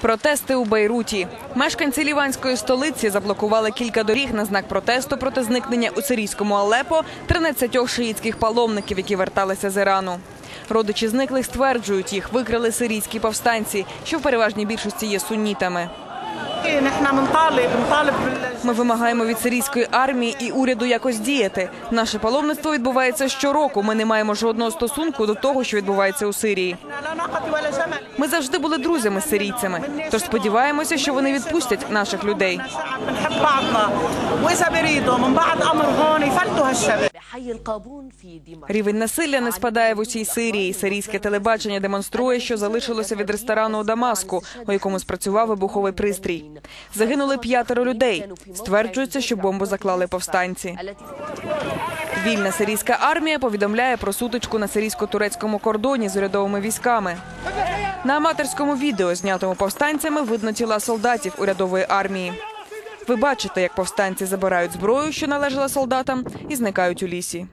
Протести у Бейруті. Мешканці ліванської столиці заблокували кілька доріг на знак протесту проти зникнення у сирійському Алепо 13 шиїцьких паломників, які верталися з Ірану. Родичі зниклих стверджують, їх викрили сирійські повстанці, що в переважній більшості є сунітами. Ми вимагаємо від сирійської армії і уряду якось діяти. Наше паломництво відбувається щороку. Ми не маємо жодного стосунку до того, що відбувається у Сирії. Ми завжди були друзями з сирійцями, тож сподіваємося, що вони відпустять наших людей. Рівень насилля не спадає в усій Сирії. Сирійське телебачення демонструє, що залишилося від ресторану у Дамаску, у якому спрацював вибуховий пристрій. Загинули п'ятеро людей. Стверджується, що бомбу заклали повстанці. Вільна сирійська армія повідомляє про сутичку на сирійсько-турецькому кордоні з урядовими військами. На аматорському відео, знятому повстанцями, видно тіла солдатів урядової армії. Ви бачите, як повстанці забирають зброю, що належала солдатам, і зникають у лісі.